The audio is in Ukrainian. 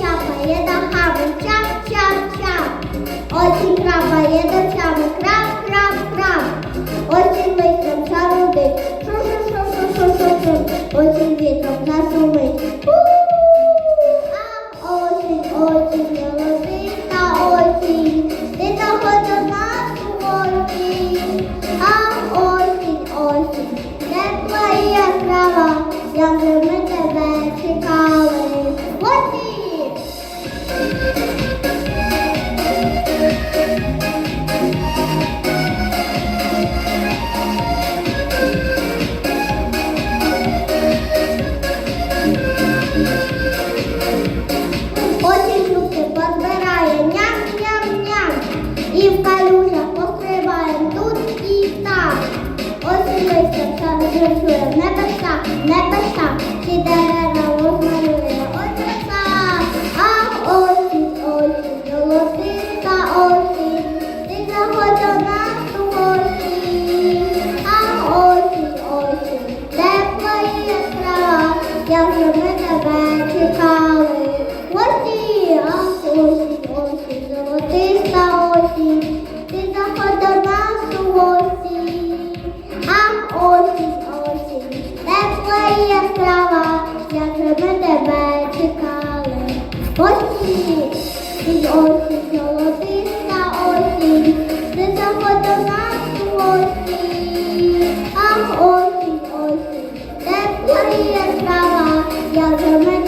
крапає ногами, чап-чап-чап. Осінь крапає ночами, крап-крап-крап. Осінь витром шарудить, шу-шу-шу-шу-шу-шу-шу. Осінь вітром засумить. А осінь, осінь, мелодиста осінь, ти того до нас горді. А осінь, осінь, тепла і яскрава, я вже ми тебе чекала. Калюжах пострибаєм тут і там. Ось листя все розрисує в небесах, в небесах, ці дерева розмалює. Краса, ах, осінь, осінь, золотиста осінь, ти заходь до нас у гості. Ах, осінь, осінь, тепла і яскрава, як же ми тебе чекали. Яскрава, як же ми тебе чекали. Осінь, під осінь, золотиста осінь, ти заходь до нас у гості. Ах, осінь, осінь, тепла і яскрава, як же ми